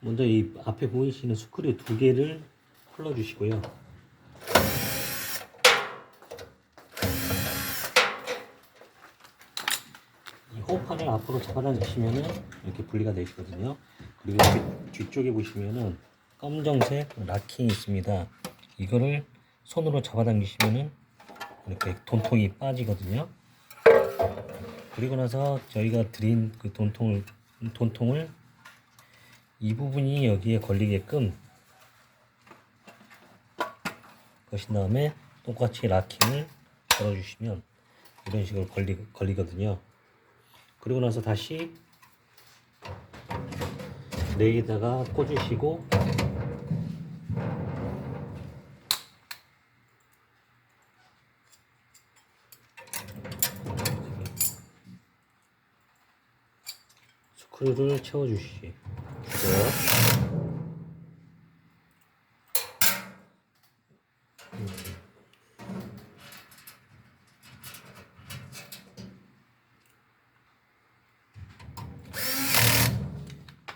먼저 이 앞에 보이시는 스크류 두 개를 풀어 주시고요. 이 호판을 앞으로 잡아당기시면은 이렇게 분리가 되시거든요. 그리고 이렇게 뒤쪽에 보시면은 검정색 락킹이 있습니다. 이거를 손으로 잡아당기시면은 이렇게 돈통이 빠지거든요. 그리고 나서 저희가 드린 그 돈통을 돈통을 이 부분이 여기에 걸리게끔 거신 다음에 똑같이 락킹을 걸어주시면 이런 식으로 걸리, 걸리거든요. 그리고 나서 다시 레에다가 꽂으시고 스크류를 채워주시 고요.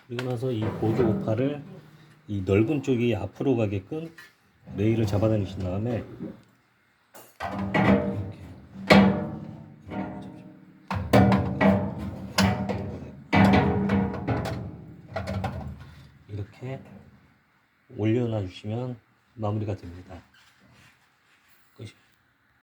그리고 나서 이 보조 오파를 이 넓은 쪽이 앞으로 가게끔 레일을 잡아다니신 다음에 이렇게 올려놔 주시면 마무리가 됩니다.